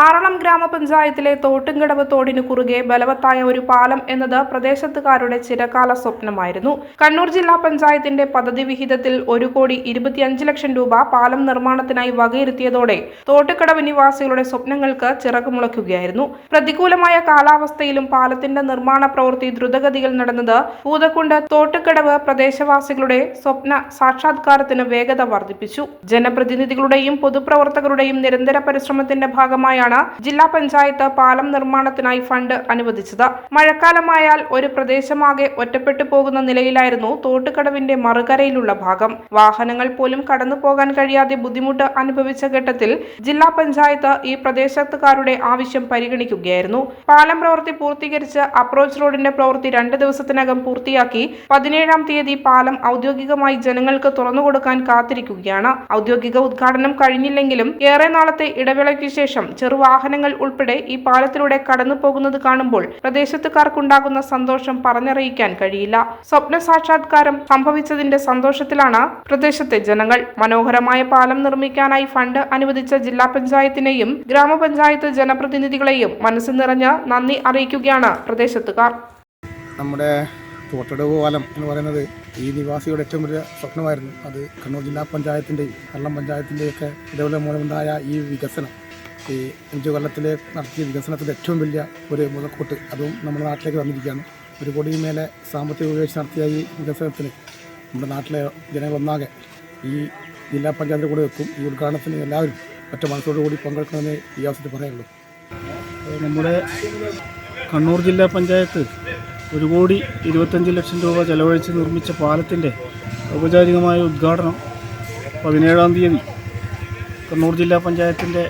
ആറളം ഗ്രാമപഞ്ചായത്തിലെ തോട്ടുംകടവ് തോടിനു കുറുകെ ബലവത്തായ ഒരു പാലം എന്നത് പ്രദേശത്തുകാരുടെ ചിരകാല സ്വപ്നമായിരുന്നു. കണ്ണൂർ ജില്ലാ പഞ്ചായത്തിന്റെ പദ്ധതി വിഹിതത്തിൽ ഒരു കോടി ഇരുപത്തിയഞ്ച് ലക്ഷം രൂപ പാലം നിർമ്മാണത്തിനായി വകയിരുത്തിയതോടെ തോട്ടുകടവ് നിവാസികളുടെ സ്വപ്നങ്ങൾക്ക് ചിറകുമുളയ്ക്കുകയായിരുന്നു. പ്രതികൂലമായ കാലാവസ്ഥയിലും പാലത്തിന്റെ നിർമ്മാണ പ്രവൃത്തി ദ്രുതഗതിയിൽ നടന്നത് പൂതക്കുണ്ട് തോട്ടുകടവ് പ്രദേശവാസികളുടെ സ്വപ്ന സാക്ഷാത്കാരത്തിന് വേഗത വർദ്ധിപ്പിച്ചു. ജനപ്രതിനിധികളുടെയും പൊതുപ്രവർത്തകരുടെയും നിരന്തര പരിശ്രമത്തിന്റെ ഭാഗമായാണ് ജില്ലാ പഞ്ചായത്ത് പാലം നിർമ്മാണത്തിനായി ഫണ്ട് അനുവദിച്ചത്. മഴക്കാലമായാൽ ഒരു പ്രദേശമാകെ ഒറ്റപ്പെട്ടു പോകുന്ന നിലയിലായിരുന്നു തോട്ടുകടവിന്റെ മറുകരയിലുള്ള ഭാഗം. വാഹനങ്ങൾ പോലും കടന്നു പോകാൻ കഴിയാതെ ബുദ്ധിമുട്ട് അനുഭവിച്ച ഘട്ടത്തിൽ ജില്ലാ പഞ്ചായത്ത് ഈ പ്രദേശത്തുകാരുടെ ആവശ്യം പരിഗണിക്കുകയായിരുന്നു. പാലം പ്രവൃത്തി പൂർത്തീകരിച്ച് അപ്രോച്ച് റോഡിന്റെ പ്രവൃത്തി രണ്ട് ദിവസത്തിനകം പൂർത്തിയാക്കി പതിനേഴാം തീയതി പാലം ഔദ്യോഗികമായി ജനങ്ങൾക്ക് തുറന്നുകൊടുക്കാൻ കാത്തിരിക്കുകയാണ്. ഔദ്യോഗിക ഉദ്ഘാടനം കഴിഞ്ഞില്ലെങ്കിലും ഏറെ നാളത്തെ ഇടവേളയ്ക്ക് ശേഷം ചെറുവാഹനങ്ങൾ ഉൾപ്പെടെ ഈ പാലത്തിലൂടെ കടന്നു പോകുന്നത് കാണുമ്പോൾ പ്രദേശത്തുകാർക്കുണ്ടാകുന്ന സന്തോഷം പറഞ്ഞറിയിക്കാൻ കഴിയില്ല. സ്വപ്ന സാക്ഷാത്കാരം സംഭവിച്ചതിന്റെ സന്തോഷത്തിലാണ് പ്രദേശത്തെ ജനങ്ങൾ. മനോഹരമായ പാലം നിർമ്മിക്കാനായി ഫണ്ട് അനുവദിച്ച ജില്ലാ പഞ്ചായത്തിനെയും ഗ്രാമപഞ്ചായത്ത് ജനപ്രതിനിധികളെയും മനസ്സ് നിറഞ്ഞ നന്ദി അറിയിക്കുകയാണ് പ്രദേശത്തുകാർ. നമ്മുടെ തോട്ടടവ് പാലം എന്ന് പറയുന്നത് ഈ നിവാസിയുടെ ഏറ്റവും വലിയ സ്വപ്നമായിരുന്നു. അത് കണ്ണൂർ ജില്ലാ പഞ്ചായത്തിന്റെയും കള്ളം പഞ്ചായത്തിന്റെയൊക്കെ ഇതേപോലെ മൂലമുണ്ടായ ഈ വികസനം. ഈ അഞ്ചു കൊല്ലത്തിലെ നടത്തിയ വികസനത്തിൽ ഏറ്റവും വലിയ ഒരു മുതൽക്കൂട്ട് അതും നമ്മുടെ നാട്ടിലേക്ക് വന്നിരിക്കുകയാണ്. ഒരു കോടി മേലെ സാമ്പത്തിക ഉപയോഗിച്ച് നടത്തിയ ഈ വികസനത്തിന് നമ്മുടെ നാട്ടിലെ ജനങ്ങളൊന്നാകെ ഈ ജില്ലാ പഞ്ചായത്തിൽ കൂടെ വെക്കും. ഈ ഉദ്ഘാടനത്തിന് എല്ലാവരും ഒറ്റ മനസ്സോടു കൂടി പങ്കെടുക്കണമെന്ന് ഈ അവസരത്തിൽ പറയുള്ളൂ. നമ്മുടെ കണ്ണൂർ ജില്ലാ പഞ്ചായത്ത് ഒരു കോടി ഇരുപത്തഞ്ച് ലക്ഷം രൂപ ചെലവഴിച്ച് നിർമ്മിച്ച പാലത്തിന്റെ ഔപചാരികമായ ഉദ്ഘാടനം പതിനേഴാം തീയതി കണ്ണൂർ ജില്ലാ പഞ്ചായത്തിന്റെ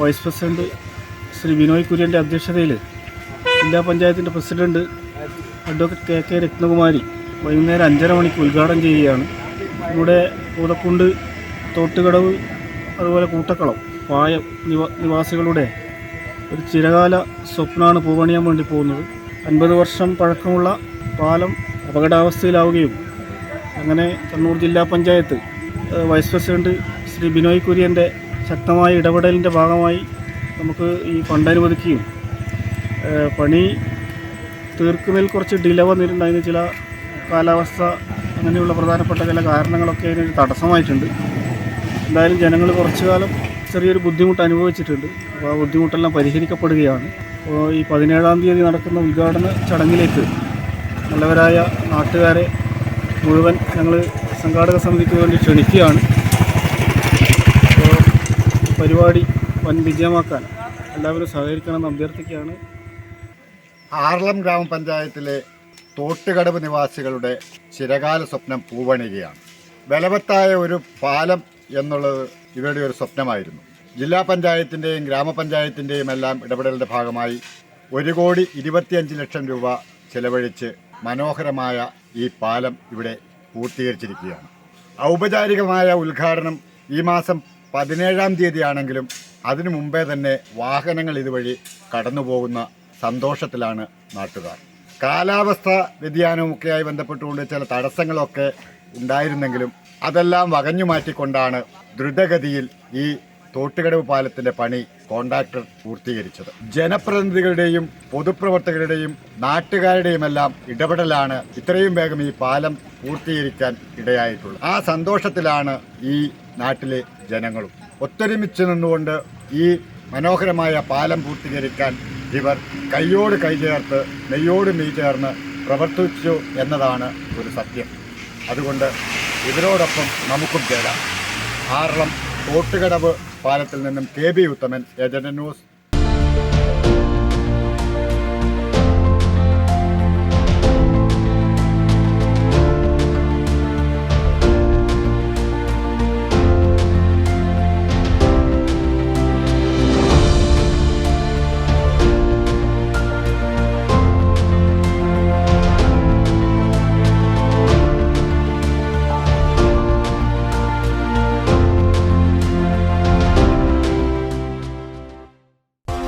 വൈസ് പ്രസിഡന്റ് ശ്രീ വിനോയ് കുര്യന്റെ അധ്യക്ഷതയിൽ ജില്ലാ പഞ്ചായത്തിന്റെ president advocate K K Ratnakumari വൈകുന്നേരം അഞ്ചര മണിക്ക് ഉദ്ഘാടനം ചെയ്യുകയാണ്. ഇവിടെ കൂതക്കുണ്ട് തോട്ടുകടവ് അതുപോലെ കൂട്ടക്കളം പായം നിവാസികളുടെ ഒരു ചിരകാല സ്വപ്നമാണ് പൂവണിയാൻ വേണ്ടി പോകുന്നത്. അൻപത് വർഷം പഴക്കമുള്ള പാലം അപകടാവസ്ഥയിലാവുകയും അങ്ങനെ കണ്ണൂർ ജില്ലാ പഞ്ചായത്ത് വൈസ് പ്രസിഡന്റ് ശ്രീ ബിനോയ് കുര്യന്റെ ശക്തമായ ഇടപെടലിന്റെ ഭാഗമായി നമുക്ക് ഈ ഫണ്ട് അനുവദിക്കുകയും പണി തീർക്കുന്നതിൽ കുറച്ച് ഡില വന്നിട്ടുണ്ടായിരുന്നു. ചില കാലാവസ്ഥ അങ്ങനെയുള്ള പ്രധാനപ്പെട്ട ചില കാരണങ്ങളൊക്കെ അതിനൊരു തടസ്സമായിട്ടുണ്ട്. എന്തായാലും ജനങ്ങൾ കുറച്ചു കാലം ചെറിയൊരു ബുദ്ധിമുട്ട് അനുഭവിച്ചിട്ടുണ്ട്. അപ്പോൾ ആ ബുദ്ധിമുട്ടെല്ലാം പരിഹരിക്കപ്പെടുകയാണ്. അപ്പോൾ ഈ പതിനേഴാം തീയതി നടക്കുന്ന ഉദ്ഘാടന ചടങ്ങിലേക്ക് നല്ലവരായ നാട്ടുകാരെ മുഴുവൻ ഞങ്ങൾ സംഘാടക സമിതിക്ക് വേണ്ടി ക്ഷണിക്കുകയാണ്. പരിപാടി വൻ വിജയമാക്കാൻ എല്ലാവരും സഹകരിക്കണമെന്ന് അഭ്യർത്ഥിക്കുകയാണ്. ആർളം ഗ്രാമപഞ്ചായത്തിലെ തോട്ടുകടവ് നിവാസികളുടെ ചിരകാല സ്വപ്നം പൂവണികയാണ് ബലവത്തായ ഒരു പാലം എന്നുള്ളത് ഇവരുടെ ഒരു സ്വപ്നമായിരുന്നു. ജില്ലാ പഞ്ചായത്തിന്റെയും ഗ്രാമപഞ്ചായത്തിന്റെയും എല്ലാം ഇടപെടലിന്റെ ഭാഗമായി ഒരു കോടി ഇരുപത്തിയഞ്ച് ലക്ഷം രൂപ ചെലവഴിച്ച് മനോഹരമായ ഈ പാലം ഇവിടെ പൂർത്തീകരിച്ചിരിക്കുകയാണ്. ഔപചാരികമായ ഉദ്ഘാടനം ഈ മാസം പതിനേഴാം തീയതിയാണെങ്കിലും അതിനു മുമ്പേ തന്നെ വാഹനങ്ങൾ ഇതുവഴി കടന്നു പോകുന്ന സന്തോഷത്തിലാണ് നാട്ടുകാർ. കാലാവസ്ഥ വ്യതിയാനവുമൊക്കെയായി ബന്ധപ്പെട്ടുകൊണ്ട് ചില തടസ്സങ്ങളൊക്കെ ഉണ്ടായിരുന്നെങ്കിലും അതെല്ലാം വകഞ്ഞു മാറ്റിക്കൊണ്ടാണ് ദ്രുതഗതിയിൽ ഈ തോട്ടുകടവ് പാലത്തിന്റെ പണി കോൺട്രാക്ടർ പൂർത്തീകരിച്ചത്. ജനപ്രതിനിധികളുടെയും പൊതുപ്രവർത്തകരുടെയും നാട്ടുകാരുടെയും എല്ലാം ഇടപെടലാണ് ഇത്രയും വേഗം ഈ പാലം പൂർത്തീകരിക്കാൻ ഇടയായിട്ടുള്ളത്. ആ സന്തോഷത്തിലാണ് ഈ നാട്ടിലെ ജനങ്ങളും ഒത്തൊരുമിച്ച് നിന്നുകൊണ്ട് ഈ മനോഹരമായ പാലം പൂർത്തീകരിക്കാൻ ഇവർ കൈയോട് കൈ ചേർത്ത് നെയ്യോട് നെയ് ചേർന്ന് പ്രവർത്തിച്ചു എന്നതാണ് ഒരു സത്യം. അതുകൊണ്ട് ഇവരോടൊപ്പം നമുക്കും ചേരാം. ആറളം തോട്ടുകടവ് പാലത്തിൽ നിന്നും K B Uthaman agent news